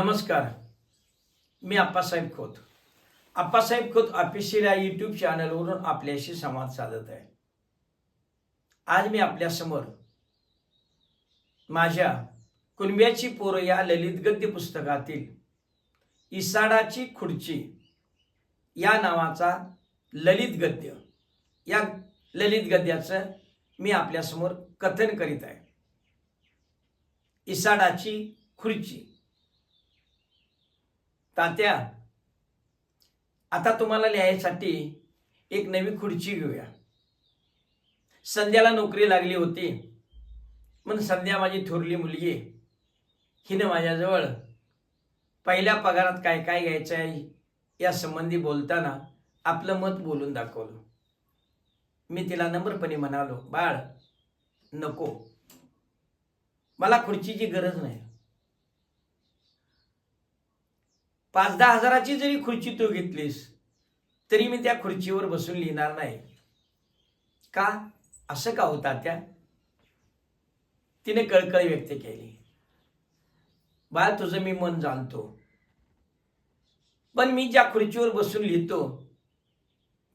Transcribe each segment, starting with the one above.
नमस्कार. मी आप्पासाहेब खोत. आप्पासाहेब खोत ऑफिशियल या यूट्यूब चॅनलवरून आपल्याशी संवाद साधत आहे. आज मी आपल्यासमोर माझ्या कुणब्याची पोरं या ललित गद्य पुस्तकातील इसाडाची खुर्ची या नावाचा ललित गद्य या ललित गद्याचं मी आपल्यासमोर कथन करीत आहे. इसाडाची खुर्ची. तात्या आता तुम्हाला लिहायसाठी एक नवी खुर्ची घेऊया. संध्याला नोकरी लागली होती. म्हणून संध्या माझी थोरली मुलगी हिनं माझ्याजवळ पहिल्या पगारात काय काय घ्यायचं आहे या संबंधी बोलताना आपलं मत बोलून दाखवलं. मी तिला नम्रपणे म्हणालो बाळ नको. मला खुर्चीची गरज नाही. पाच दहा हजाराची जरी खुर्ची तू घेतलीस तरी मी त्या खुर्चीवर बसून लिहिणार नाही. का? असं का होता त्या? तिने कळकळ व्यक्त केली. बाळ तुझं मी मन जाणतो. पण मी ज्या खुर्चीवर बसून लिहितो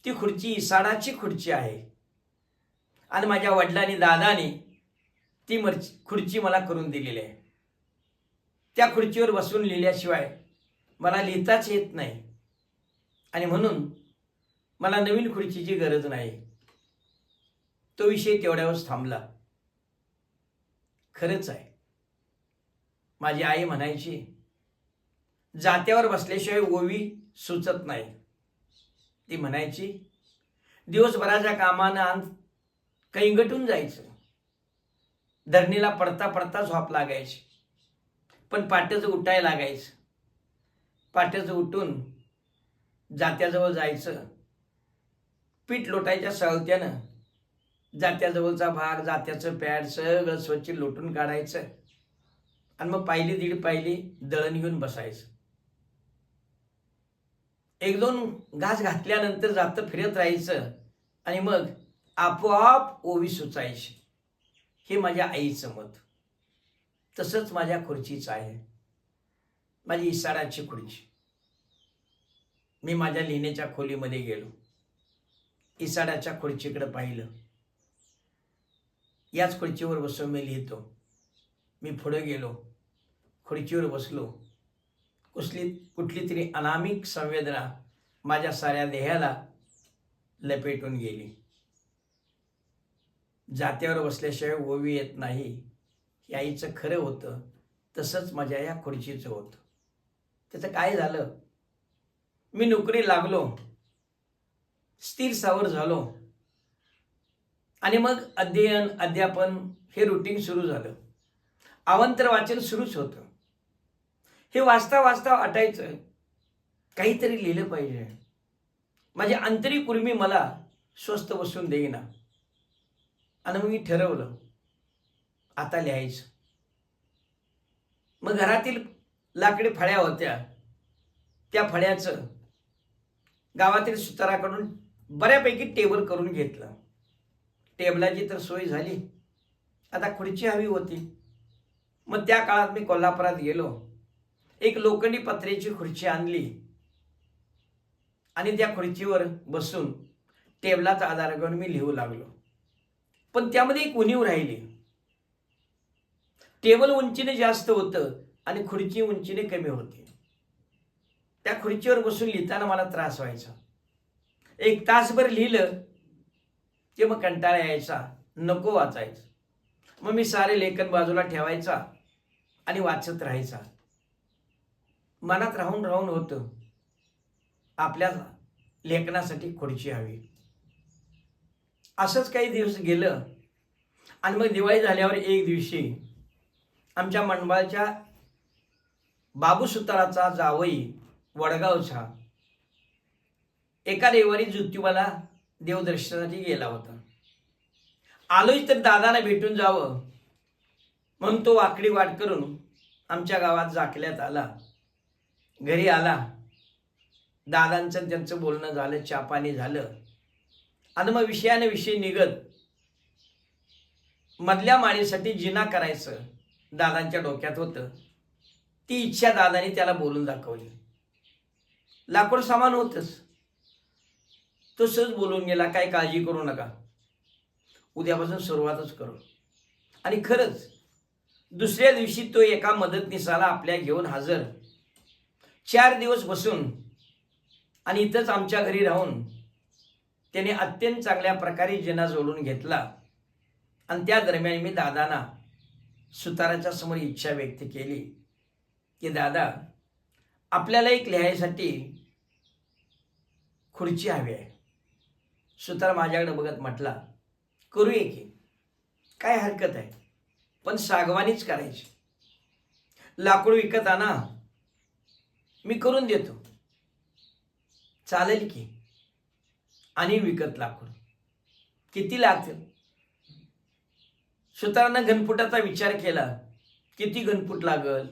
ती खुर्ची इसाडाची खुर्ची आहे. आणि माझ्या वडिलांनी दादाने ती मर्ची खुर्ची मला करून दिलेली आहे. त्या खुर्चीवर बसून लिहिल्याशिवाय मला लिहिताच येत नाही. आणि म्हणून मला नवीन खुर्चीची गरज नाही. तो विषय तेवढ्यावर थांबला. खरंच आहे. माझी आई म्हणायची जात्यावर बसल्याशिवाय ओवी सुचत नाही. ती म्हणायची दिवसभराच्या कामानं अंत कैंगटून जायचं. धरणीला पडता पडता झोप लागायची. पण पाट्याचं उठायला लागायचं. पाठ्याचं उठून जात्याजवळ जायचं. पीठ लोटायच्या सावत्यानं जात्याजवळचा भाग जात्याचं पॅड सगळं स्वच्छ लोटून काढायचं. आणि मग पायली दीड पायली दळण घेऊन बसायचं. एक दोन घास घातल्यानंतर जातं फिरत राहायचं आणि मग आपोआप ओवी सुचायची. हे माझ्या आईचं मत. तसंच माझ्या खुर्चीचं आहे. माझी इसाडाची खुर्ची. मी माझ्या लिहिण्याच्या खोलीमध्ये गेलो. इसाडाच्या खुर्चीकडे पाहिलं. याच खुर्चीवर बसून मी लिहितो. मी पुढे गेलो. खुर्चीवर बसलो. कुसली कुठली तरी अनामिक संवेदना माझ्या साऱ्या देहाला लपेटून गेली. जात्यावर बसल्याशिवाय ओवी येत नाही. हे आईचं खरं होतं तसंच माझ्या या खुर्चीचं होतं. त्याचं काय झालं? मी नोकरी लागलो. स्थिर सावर झालो. आणि मग अध्ययन अध्यापन हे रुटीन सुरू झालं. अवंतर वाचन सुरूच होतं. हे वाचता वाचता वाटायचं काहीतरी लिहिलं पाहिजे. माझी आंतरिक उर्मी मला स्वस्त बसून देईना. आणि मग मी ठरवलं आता लिहायचं. मग घरातील लाकडी फळ्या होत्या. त्या फळ्याचं गावातील सुताराकडून बऱ्यापैकी टेबल करून घेतलं. टेबलाची तर सोय झाली. आता खुर्ची हवी होती. मग त्या काळात मी कोल्हापुरात गेलो. एक लोखंडी पत्र्याची खुर्ची आणली. आणि त्या खुर्चीवर बसून टेबलाचा आधार घेऊन मी लिहू लागलो. पण त्यामध्ये एक उणीव राहिली. टेबल उंचीने जास्त होतं. आणि खुर्ची उंचीने कमी होती. त्या खुर्चीवर बसून लिहिताना मला त्रास व्हायचा. एक तासभर लिहिलं की मग कंटाळा यायचा नको वाचायचं. मग मी सारे लेखन बाजूला ठेवायचा आणि वाचत राहायचा. मनात राहून राहून होतं आपल्या लेखनासाठी खुर्ची हवी. असंच काही दिवस गेलं आणि मग दिवाळी झाल्यावर एक दिवशी आमच्या मंडळाच्या बाबू सुताराचा जावई वडगावचा. एका रविवारी ज्योतिबाला देवदर्शनासाठी गेला होता. आलोच तर दादाला भेटून जावं. म्हणून तो वाकडी वाट करून आमच्या गावात जाकल्यात आला. घरी आला. दादांचं त्यांचं बोलणं झालं चापानी झालं. आणि मग विषयाने विषय निघत. मधल्या माळीसाठी जिना करायचं दादांच्या डोक्यात होतं. ती इच्छा दादाने त्याला बोलून दाखवली. लाकूड सामान होतच. तो सहज बोलून गेला काय काळजी करू नका. उद्यापासून सुरुवातच करू. आणि खरंच दुसऱ्या दिवशी तो एका मदतनीसाला आपल्या घेऊन हजर. चार दिवस बसून आणि इथंच आमच्या घरी राहून त्याने अत्यंत चांगल्या प्रकारे जना जोडून घेतला. आणि त्या दरम्यान मी दादांना सुताराच्या समोर इच्छा व्यक्त केली. की दादा आपल्याला एक लिहायसाठी खुर्ची हवी आहे. सुतार माझ्याकडे बघत म्हटला करू की. काय हरकत आहे? पण सागवानीच करायची. लाकूड विकत आणा. मी करून देतो. चालेल की. आणि विकत लाकूड. किती लागतील? सुतारानं घनफुटाचा विचार केला. किती घनफूट लागल?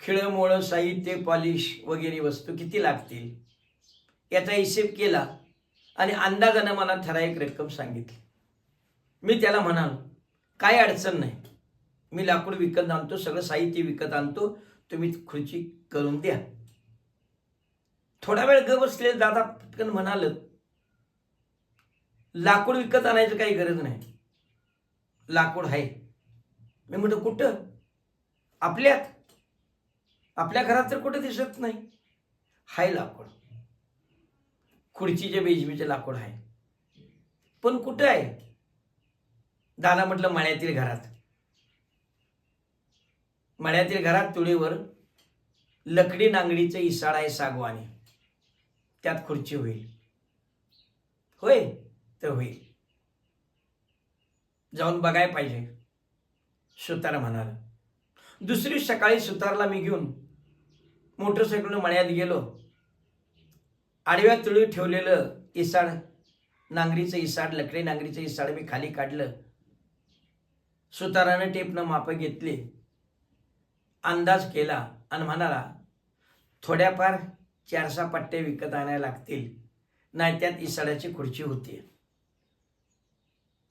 खिळमोळं साहित्य पॉलिश वगैरे वस्तू किती लागतील? याचा हिशेब केला आणि अंदाजानं मला ठराविक रक्कम सांगितली. मी त्याला म्हणालो काय अडचण नाही. मी लाकूड विकत आणतो सगळं साहित्य विकत आणतो. तुम्ही खुर्ची करून द्या. थोडा वेळ ग बसले दादा पटकन म्हणाल लाकूड विकत आणायचं काही गरज नाही. लाकूड आहे. मी म्हटलं कुठं? आपल्यात? आपल्या घरात तर कुठे दिसत नाही. हाय लाकूड. खुर्चीचे बेजमीचे लाकूड आहे. पण कुठं आहे? दादा म्हटलं मळ्यातील घरात. मळ्यातील घरात तुळीवर लकडी नांगडीचं इसाड आहे सागवाने. त्यात खुर्ची होईल. होय तर होईल. जाऊन बघाय पाहिजे. सुतार म्हणाला. दुसरी सकाळी सुतारला मी घेऊन मोटरसायकलनं मळ्यात गेलो. आडव्या तुळी ठेवलेलं इसाड नांगरीचं इसाड लकडी नांगरीचं इसाड मी खाली काढलं. सुतारानं टेपनं मापं घेतली. अंदाज केला आणि म्हणाला थोड्याफार चार सहा पट्टे विकत आणायला लागतील नाही त्यात इसाड्याची खुर्ची होती.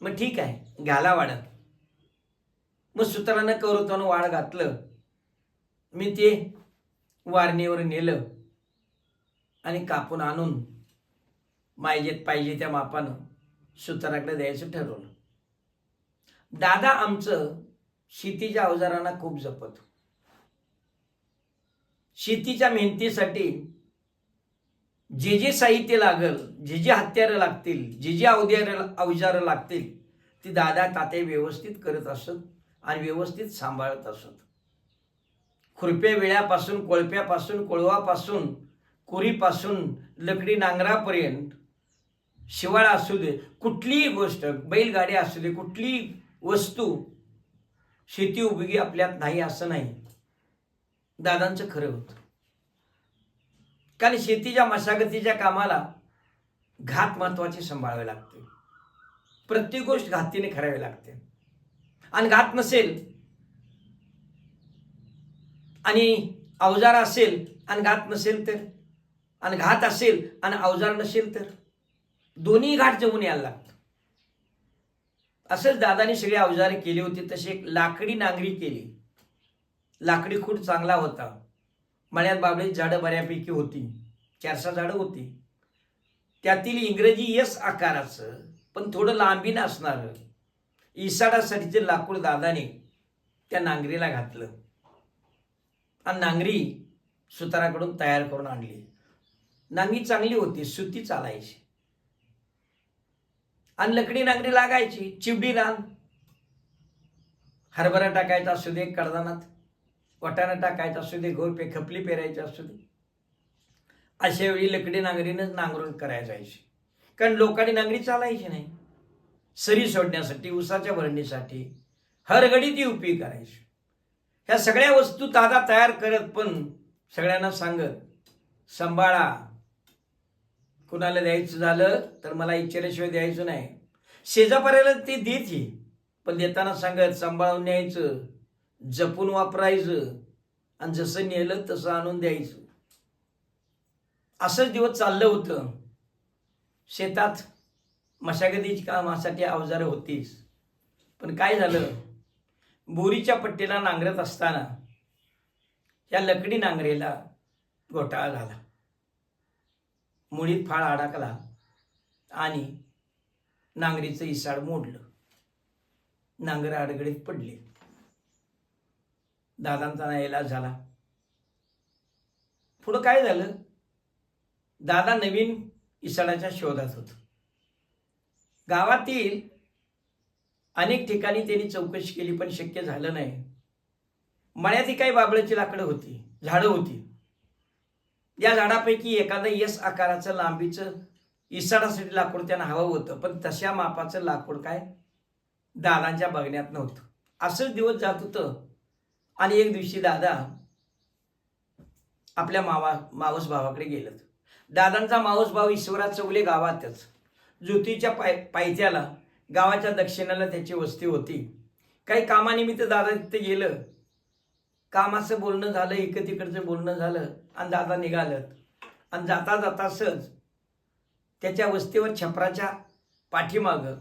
मग ठीक आहे घाला वाढत. मग सुतारानं कौरत्वानं वाढ घातलं. मी ते वारणीवर नेलं आणि कापून आणून मायजेत पाहिजे त्या मापानं सुताराकडे द्यायचं ठरवलं. दादा आमचं शेतीच्या अवजारांना खूप जपत. शेतीच्या मेहनतीसाठी जे जे साहित्य लागल जे जे हत्यारं लागतील जे जे अवजार अवजारं लागतील ती दादा ताते व्यवस्थित करत असत आणि व्यवस्थित सांभाळत असत. खुरप्या विळ्यापासून कोळप्यापासून कोळवापासून कुरीपासून लकडी नांगरापर्यंत शिवाळा असू दे कुठलीही गोष्ट बैलगाडी असू दे कुठलीही वस्तू शेती उपयोगी आपल्यात नाही असं नाही. दादांचं खरं होतं. कारण शेतीच्या मशागतीच्या कामाला घात महत्वाची सांभाळावे लागते. प्रत्येक गोष्ट घातीने करावी लागते. आणि घात नसेल आणि अवजार असेल आणि घात नसेल तर आणि घात असेल आणि अवजार नसेल तर दोन्ही घाट जमून यायला लागतं असंच दादाने सगळी अवजारे केले होते तसे एक लाकडी नांगरी केली. लाकडी खूट चांगला होता. मळ्यात बाबळीत झाडं बऱ्यापैकी होती. चार सहा झाडं होती. त्यातील इंग्रजी यस आकाराचं पण थोडं लांबीनं असणारं इसाडासाठीचे लाकूड दादाने त्या नांगरीला घातलं. आणि नांगरी सुताराकडून तयार करून आणली. नांगी चांगली होती सुती चालायची. आणि लकडी नांगरी लागायची चिवडी रान. हरभरा टाकायचा असू दे कडदानात वाटाणा टाकायचा असू दे घोरपे खपली पेरायची असू दे. अशा वेळी लकडी नांगरीनंच नांगरून करायला जायची. कारण लोकांनी नांगरी चालायची नाही. सरी सोडण्यासाठी उसाच्या भरणीसाठी हरगडी ती उपयोग करायची. ह्या सगळ्या वस्तू दादा तयार करत पण सगळ्यांना सांगत सांभाळा. कुणाला द्यायचं झालं तर मला इच्छेल्याशिवाय द्यायचं नाही. शेजापर्यंत ते देते पण देताना सांगत सांभाळून न्यायचं जपून वापरायचं आणि जसं नेलं तसं आणून द्यायचं. असंच दिवस चाललं होतं. शेतात मशागतीची कामासाठी अवजारं होतीच. पण काय झालं? बोरीच्या पट्टीला नांगरत असताना या लकडी नांगरेला घोटाळा झाला. मुळीत फाळ अडकला आणि नांगरीचं इसाड मोडलं. नांगर अडगडीत पडले. दादांचा ना इलाज झाला. पुढं काय झालं? दादा नवीन इसाडाच्या शोधात होत. गावातील अनेक ठिकाणी त्यांनी चौकशी केली पण शक्य झालं नाही. मळ्यातही काही बाबळाची लाकडं होती झाडं होती. या झाडापैकी एखादं यस आकाराचं लांबीचं इसाडासाठी लाकूड त्यांना हवं होतं पण तशा मापाचं लाकूड काय? दादांच्या बघण्यात नव्हतं. असंच दिवस जात होतं. आणि एक दिवशी दादा आपल्या मावा मावस भावाकडे गेलं दादांचा मावस भाव ईश्वरा चौले गावातच. ज्योतीच्या पाय पायथ्याला गावाच्या दक्षिणेला त्याची वस्ती होती. काही कामानिमित्त दादा तिथे गेलं. कामाचं बोलणं झालं इकड तिकडचं बोलणं झालं आणि दादा निघालं. आणि जाता जाता सहज त्याच्या वस्तीवर छपराच्या पाठीमागं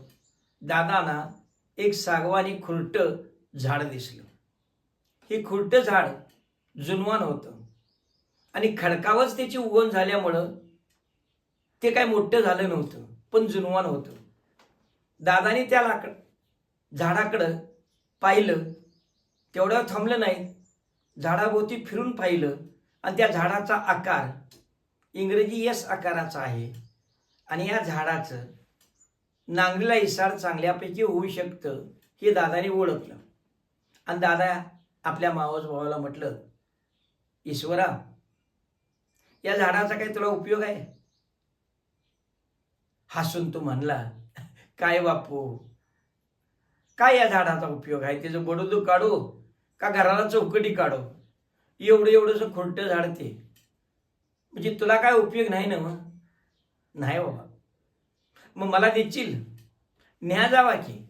दादांना एक सागवानी खुरटं झाड दिसलं. हे खुरटं झाड जुनवान होतं. आणि खडकावच त्याची उगवण झाल्यामुळं ते काय मोठं झालं नव्हतं पण जुनवान होतं. दादाने त्या लाकड झाडाकडं पाहिलं. तेवढं थांबलं नाही. झाडाभोवती फिरून पाहिलं. आणि त्या झाडाचा आकार इंग्रजी यस आकाराचा आहे. आणि या झाडाचं नांगरीला इसार चांगल्यापैकी होऊ शकतं हे दादाने ओळखलं. आणि दादा आपल्या मावस भावाला म्हटलं ईश्वरा या झाडाचा काही तुला उपयोग आहे? हसून तो म्हणला काय बापू? काय या झाडाचा उपयोग आहे? त्याचं बडोदू काढू का घराला चौकटी काढू? एवढं एवढंसं खोटं झाड ते. म्हणजे तुला काय उपयोग नाही ना मग? नाही बाबा. मग मला देशील? न्या जावा की.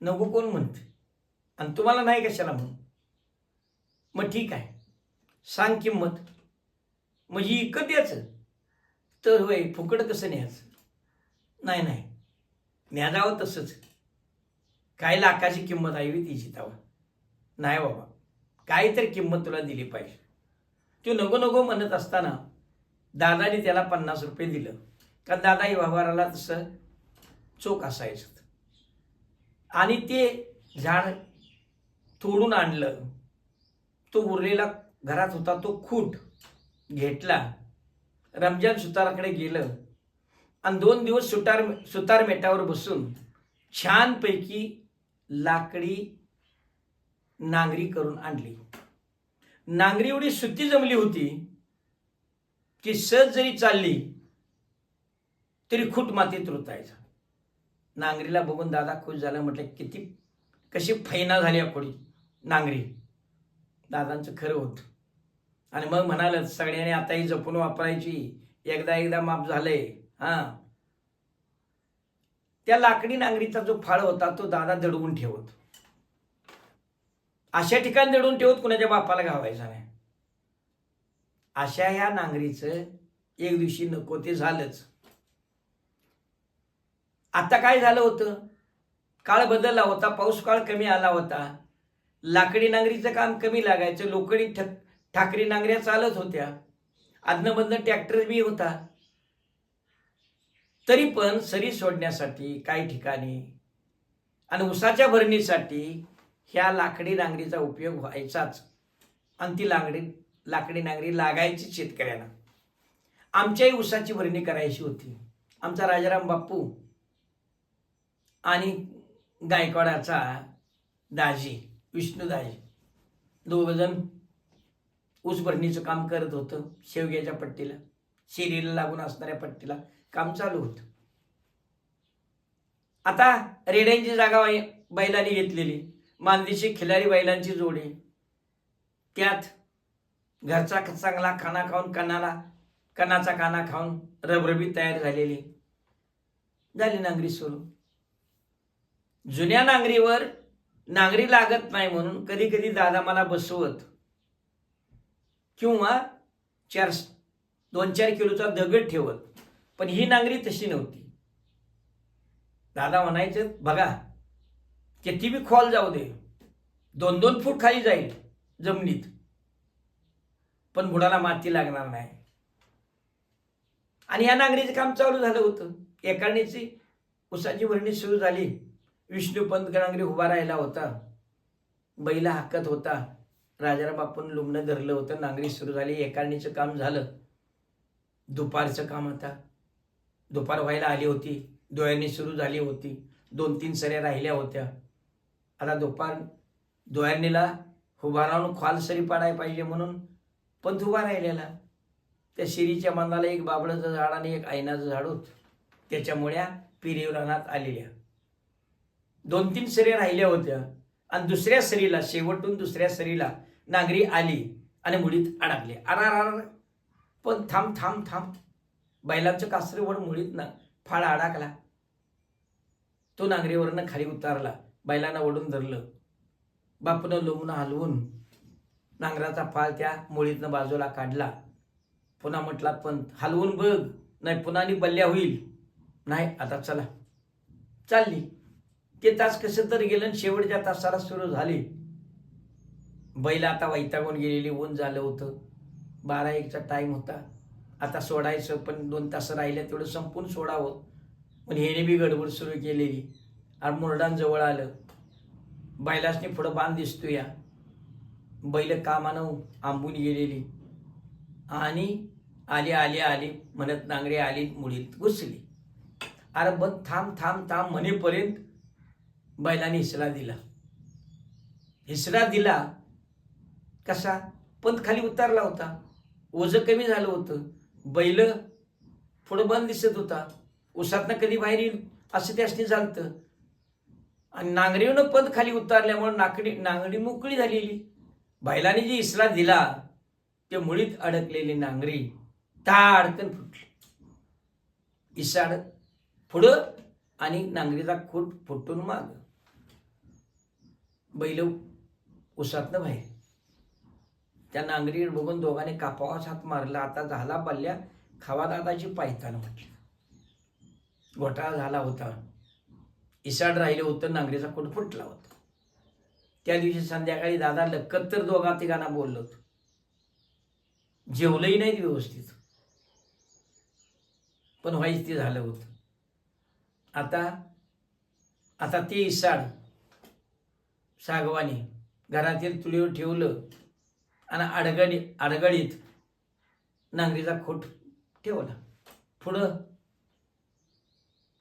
नको कोण म्हणते. आणि तुम्हाला नाही कशाला म्हणून मग ठीक आहे. सांग किंमत. म्हणजे इकत द्यायचं. तर होय फुकट कसं न्यायचं? नाही नाही. ज्ञानावं तसंच काय लाखाची किंमत आहे ती जितावं नाही बाबा. काहीतरी किंमत तुला दिली पाहिजे. तो नको नको म्हणत असताना दादाने त्याला पन्नास रुपये दिलं. कारण दादा व्यवहाराला तसं चोख असायचं. आणि ते झाड तोडून आणलं. तो उरलेला घरात होता तो खूट घेतला. रमजान सुताराकडे गेलं. आणि दोन दिवस सुतार सुतार मेटावर बसून छानपैकी लाकडी नांगरी करून आणली. नांगरी एवढी सुती जमली होती की सहज जरी चालली तरी खूट मातीत रुतायचा. नांगरीला बघून दादा खुश झाला म्हटलं किती कशी फैना झाली आपली खोडी नांगरी. दादांचं खरं होतं. आणि मग म्हणाल सगळ्यांनी आताही जपून वापरायची. एकदा एकदा माप झालंय. हा. त्या लाकडी नांगरीचा जो फाळ होता तो दादा दडवून ठेवत. अशा ठिकाणी दडवून ठेवत कुणाच्या बापाला घावायचा नाही. अशा ह्या नांगरीचं एक दिवशी नको ते झालंच. आता काय झालं होतं? काळ बदलला होता पाऊस काळ कमी आला होता. लाकडी नांगरीचं काम कमी लागायचं लोकडी ठक ठाकरी नांगऱ्या चालत होत्या. आदनमधनं ट्रॅक्टर बी होता. तरी पण सरी सोडण्यासाठी काही ठिकाणी आणि उसाच्या भरणीसाठी ह्या लाकडी नांगरीचा उपयोग व्हायचाच. आणि ती लांगडी लाकडी नांगरी लागायची शेतकऱ्यांना. आमच्याही उसाची भरणी करायची होती. आमचा राजाराम बाप्पू आणि गायकवाडाचा दाजी विष्णू दाजी. दोघंजण ऊस भरणीचं काम करत होतं शेवग्याच्या पट्टीला शिरीला लागून असणाऱ्या पट्टीला. काम चालू होतं. आता रेड्यांची जागा बैलांनी घेतलेली. मानदेशी खिलारी बैलांची जोडी. त्यात घरचा चांगला खाना खाऊन कणाला कणाचा काना खाऊन रबरबी तयार झालेली. झाली नांगरी सुरू जुन्या नांगरीवर नांगरी लागत नाही म्हणून कधी कधी दादा मला बसवत. किंवा चार दोन चार किलोचा दगड ठेवत. पण ही नांगरी तशी नव्हती. दादा म्हणायचं बघा किती बी खोल जाऊ दे दोन दोन फूट खाली जाईल जमिनीत पण बुडाला माती लागणार नाही. आणि या नांगरीचं काम चालू झालं होतं. एकाणीची उसाची भरणी सुरू झाली. विष्णूपंत नांगरी उभा राहिला होता. बैला हाकत होता. राजाराम आपण लुमणं धरलं होतं. नांगरी सुरू झाली. एकारणीचं काम झालं. दुपारचं काम आता. दुपार व्हायला आली होती. डोळ्यांनी सुरू झाली होती. दोन तीन सऱ्या राहिल्या होत्या. आता दुपार डोळ्यांनीला उभा राहून ख्वाल सरी पाडायला पाहिजे म्हणून पंथ उभा राहिलेला. त्या शिरीच्या मनाला एक बाबळाचं झाड आणि एक ऐनाचं झाड होतं. त्याच्यामुळे पिरीव आलेल्या. दोन तीन सरी राहिल्या होत्या आणि दुसऱ्या सरीला शेवटून दुसऱ्या सरीला नांगरी आली आणि मुडीत अडकली अरार अरार पण थांब थांब थांब. बैलांचं कासरीवर मुडीत ना फाळ अडकला तो नांगरीवरनं खाली उतारला. बैलांना ओढून धरलं. बापनं लोमून हलवून नांगराचा फाळ त्या मुळीतनं बाजूला काढला. पुन्हा म्हटला पण हलवून बघ नाही पुन्हा आणि बल्ल्या होईल. नाही आता चला. चालली. ते तास कसे तर गेलं आणि शेवटच्या तासाला सुरू झाली. बैल आता वैतागून गेलेली ऊन झालं होतं. बारा एकचा टाईम होता. आता सोडायचं पण दोन तास राहिले तेवढं संपून सोडावं. पण हेने बी गडबड सुरू केलेली. आणि मुरडांजवळ आलं. बैलासनी पुढं बांध दिसतो या. बैल कामानं आंबून गेलेली. आणि आली आली आली म्हणत नांगरे आली मुडीत घुसली. अरे बघ थांब थांब थांब म्हणेपर्यंत बैलाने हिसरा दिला. हिसरा दिला कसा? पंत खाली उतारला होता. ओझं कमी झालं होतं. बैल पुढं बंद दिसत होता. उसातनं कधी बाहेर येईल असं त्यासनी चालतं आणि नांगरीनं पद खाली उतारल्यामुळे नाकडी नांगडी मोकळी झालेली. बैलाने जी इसरा दिला ते मुळीत अडकलेली नांगरी. ताडकन फुटली. इसाड पुढं आणि नांगरीचा खूट फुटून माग. बैल उसातनं बाहेर. त्या नांगरीवर बघून दोघांनी कापावास हात मारला. आता झाला बल्ल्या. खावा दादाची पायतान म्हटलं. घोटाळा झाला होता. इसाड राहिलं होतं. नांगरीचा कोट फुटला होता. त्या दिवशी संध्याकाळी दादा लक्कत तर दोघा तिघांना बोललो होतो. जेवलंही नाहीत व्यवस्थित. पण व्हायच ते झालं होतं. आता आता ते इसाड सागवानी घरातील तुळीवर ठेवलं. आणि अडगडी अडगडीत नांगरीचा खोट ठेवला. पुढं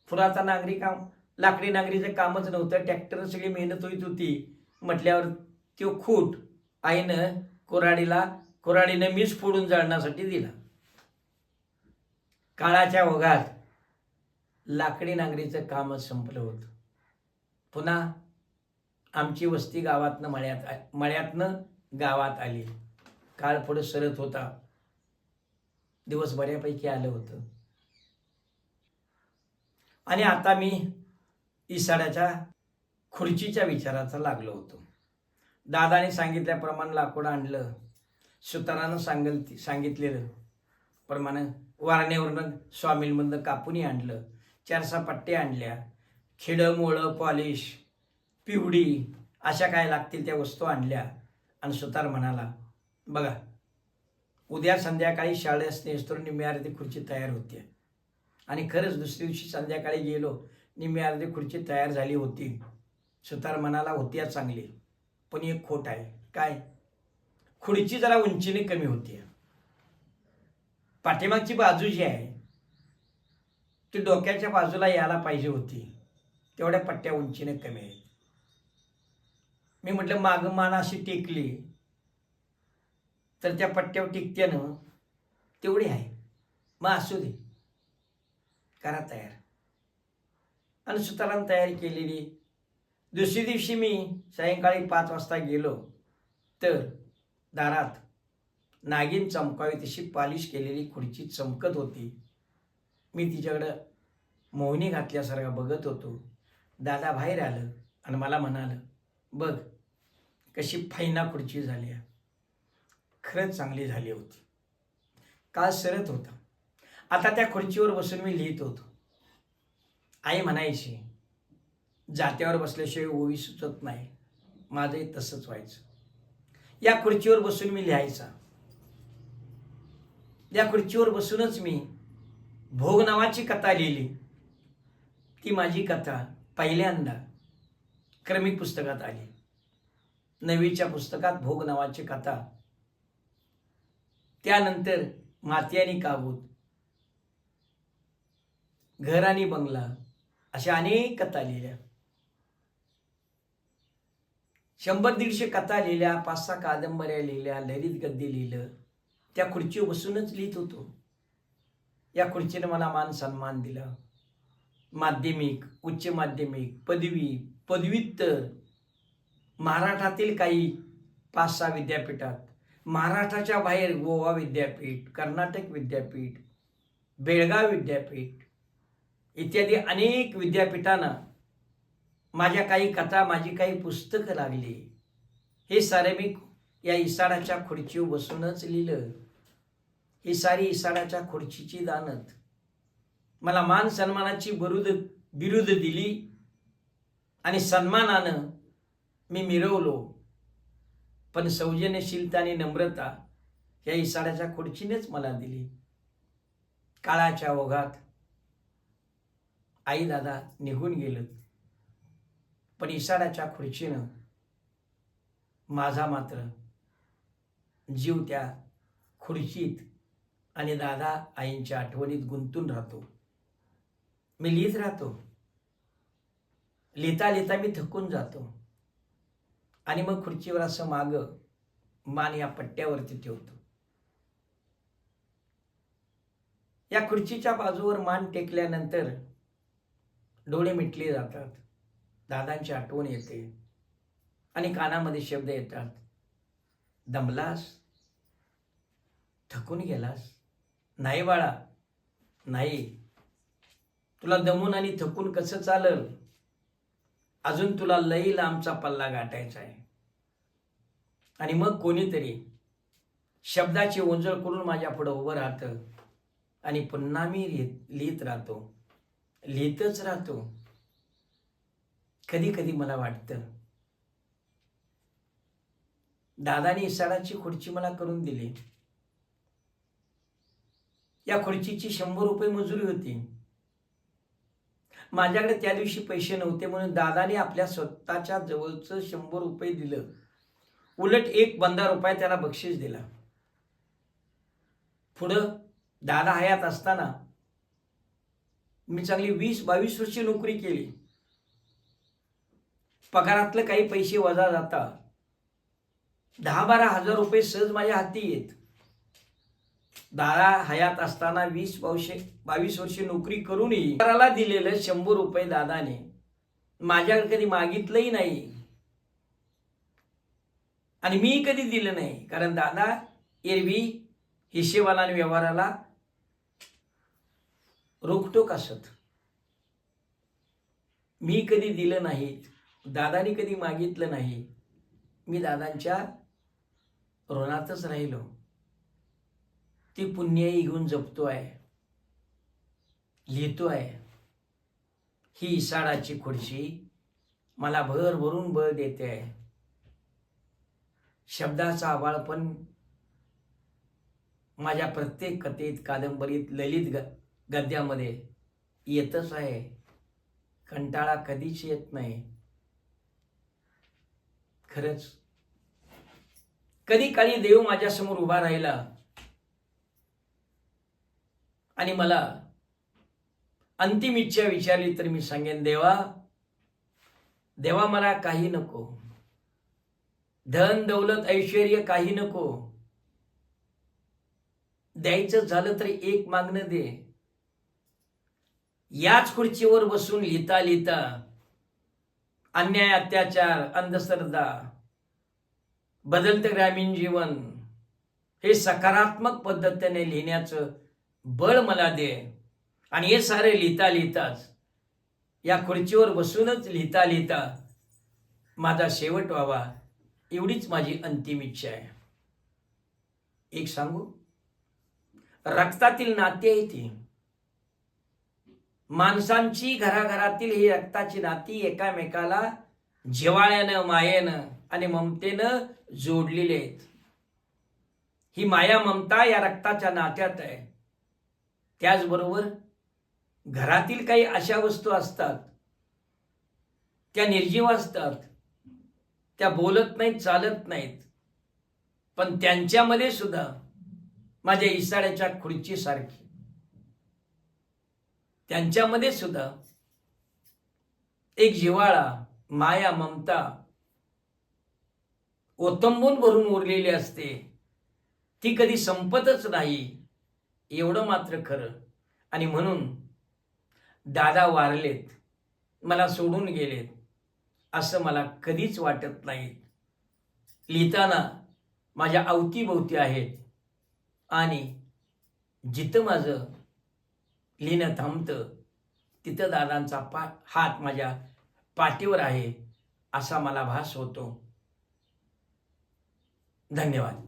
फुलाचा नांगरी काम लाकडी नांगरीचं कामच नव्हतं. ट्रॅक्टर सगळी मेहनत होईत होती. म्हटल्यावर तो खूट आईनं कोराडीला कोराडीनं मीच फोडून जाळण्यासाठी दिला. काळाच्या ओघात लाकडी नांगरीचं कामच संपलं होतं. पुन्हा आमची वस्ती गावातनं मळ्यात मळ्यातनं गावात आली. काळ पुढे सरत होता. दिवस बऱ्यापैकी आलं होतं. आणि आता मी इसाड्याच्या खुर्चीच्या विचाराचा लागलो होतो. दादाने सांगितल्याप्रमाणे लाकूड आणलं. सुतारानं सांगल सांगितलेलं प्रमाणे वारण्यावरनं स्वामींमधनं कापूनही आणलं. चार सहा पट्ट्या आणल्या. खिडं मोळं पॉलिश पिवडी अशा काय लागतील त्या वस्तू आणल्या. आणि सुतार म्हणाला बघा उद्या संध्याकाळी शाळेत स्नेहस्तोर निम्मी अर्धी खुर्ची तयार होते. आणि खरंच दुसऱ्या दिवशी संध्याकाळी गेलो निम्मी अर्धी खुर्ची तयार झाली होती. सुतार मनाला होती चांगली पण एक खोट आहे. काय? खुर्ची जरा उंचीने कमी होती. पाठीमागची बाजू जी आहे ती डोक्याच्या बाजूला यायला पाहिजे होती. तेवढ्या पट्ट्या उंचीने कमी आहेत. मी म्हटलं माग मान अशी टेकली तर त्या पट्ट्यावर टिकत्यानं तेवढी आहे. मग असू दे. करा तयार. आणि सुतारानं तयारी केलेली. दुसरी दिवशी मी सायंकाळी पाच वाजता गेलो. तर दारात नागिन चमकावी तशी पालिश केलेली खुर्ची चमकत होती. मी तिच्याकडं मोहनी घातल्यासारखा बघत होतो. दादा बाहेर आलं आणि मला म्हणालं बघ कशी फायना खुर्ची झाली आहे. खरंच चांगली झाली होती. काळ सरत होता. आता त्या खुर्चीवर बसून मी लिहित होतो. आई म्हणायची जात्यावर बसल्याशिवाय ओवी सुचत नाही. माझंही तसंच व्हायचं. या खुर्चीवर बसून मी लिहायचा. या खुर्चीवर बसूनच मी भोग नावाची कथा लिहिली. ती माझी कथा पहिल्यांदा क्रमिक पुस्तकात आली. नवीच्या पुस्तकात भोग नावाची कथा त्यानंतर माती आणि काबूत घर आणि बंगला अशा अनेक कथा लिहिल्या. शंभर दीडशे कथा लिहिल्या पाच सहा कादंबऱ्या लिहिल्या ललित गद्य लिहिलं. त्या खुर्चीवर बसूनच लिहित होतो. या खुर्चीने मला मान सन्मान दिला. माध्यमिक उच्च माध्यमिक पदवी पदव्युत्तर महाराष्ट्रातील काही पाच सहा विद्यापीठात महाराष्ट्राच्या बाहेर गोवा विद्यापीठ कर्नाटक विद्यापीठ बेळगाव विद्यापीठ इत्यादी अनेक विद्यापीठांना माझ्या काही कथा माझी काही पुस्तकं लागली. हे सारे मी या इसाडाच्या खुर्चीवर बसूनच लिहिलं. ही सारी इसाडाच्या खुर्चीची दानत. मला मान सन्मानाची बरुद बिरुद दिली आणि सन्मानानं मी मिरवलो. पण सौजन्यशीलता आणि नम्रता या इसाड्याच्या खुर्चीनेच मला दिली. काळाच्या ओघात आई दादा निघून गेलं. पण इसाड्याच्या खुर्चीनं माझा मात्र जीव त्या खुर्चीत आणि दादा आईंच्या आठवणीत गुंतून राहतो. मी लिहित राहतो. लिहिता लिहिता मी थकून जातो. आणि मग खुर्चीवर असं माग मान या पट्ट्यावरती ठेवतो. या खुर्चीच्या बाजूवर मान टेकल्यानंतर डोळे मिटले जातात. दादांची आठवण येते. आणि कानामध्ये शब्द येतात. दमलास? थकून गेलास? नाही बाळा नाही. तुला दमून आणि थकून कसं चालल? अजून तुला लई लांबचा पल्ला गाठायचा आहे आणि मग कोणीतरी शब्दाची ओंजळ करून माझ्या पुढं उभं राहतं. आणि पुन्हा मी लिहित लिहित राहतो. लिहितच राहतो. कधी कधी मला वाटतं दादाने इसाडाची खुर्ची मला करून दिली. या खुर्चीची शंभर रुपये मजुरी होती. माझ्याकडे त्या दिवशी पैसे नव्हते म्हणून दादाने आपल्या स्वतःच्या जवळचं शंभर रुपये दिलं. उलट एक बंदा रुपये त्याला बक्षीस दिला. पुढं दादा हयात असताना मी चांगली वीस बावीस वर्षी नोकरी केली. पगारातलं काही पैसे वजा जाता दहा बारा हजार रुपये सहज माझ्या हाती येत. दादा हयात असताना वीस बावीसशे बावीस वर्षे नोकरी करूनही पगाराला दिलेलं शंभर रुपये दादाने माझ्याकडे कधी मागितलंही नाही. आणि मी कधी दिलं नाही. कारण दादा एरवी हिशेबाला आणि व्यवहाराला रोखटोक असत. मी कधी दिलं नाही. दादानी कधी मागितलं नाही. मी दादांच्या ऋणातच राहिलो. ती पुण्याई घेऊन जपतो आहे लिहितो आहे ही इसाडाची खुर्ची मला भर भरून बळ देते आहे शब्दाचा आवाळ पण माझ्या प्रत्येक कथेत कादंबरीत ललित ग गद्यामध्ये येतच आहे. कंटाळा कधीच येत नाही. खरंच कधी काळी देव माझ्यासमोर उभा राहिला आणि मला अंतिम इच्छा विचारली तर मी सांगेन देवा देवा मला काही नको. धन दौलत ऐश्वर काही नको. द्यायचं झालं तर एक मागणं दे. याच खुर्चीवर बसून लिहिता लिहिता अन्याय अत्याचार अंधश्रद्धा बदलतं ग्रामीण जीवन हे सकारात्मक पद्धतीने लिहिण्याचं बळ मला दे. आणि हे सारे लिहिता लिहिताच या खुर्चीवर बसूनच लिहिता लिहिता माझा शेवट व्हावा. एवढीच माझी अंतिम इच्छा आहे. एक सांगू? रक्तातील नाते आहे ती. माणसांची घराघरातील ही रक्ताची नाती एकामेकाला जिव्हाळ्यानं मायेनं आणि ममतेनं जोडलेली आहेत. ही माया ममता या रक्ताच्या नात्यात आहे. त्याचबरोबर घरातील काही अशा वस्तू असतात. त्या निर्जीव असतात. त्या बोलत नाहीत चालत नाहीत. पण त्यांच्यामध्ये सुद्धा माझ्या इसाड्याच्या खुर्चीसारखी त्यांच्यामध्ये सुद्धा एक जिव्हाळा माया ममता ओतंबून भरून उरलेली असते. ती कधी संपतच नाही एवढं मात्र खरं. आणि म्हणून दादा वारलेत मला सोडून गेलेत. असं मला कधीच वाटत नाही. लिहिताना माझ्या अवतीभोवती आहेत आणि जिथं माझं लिहिणं थांबतं तिथं दादांचा पा हात माझ्या पाठीवर आहे असा मला भास होतो. धन्यवाद.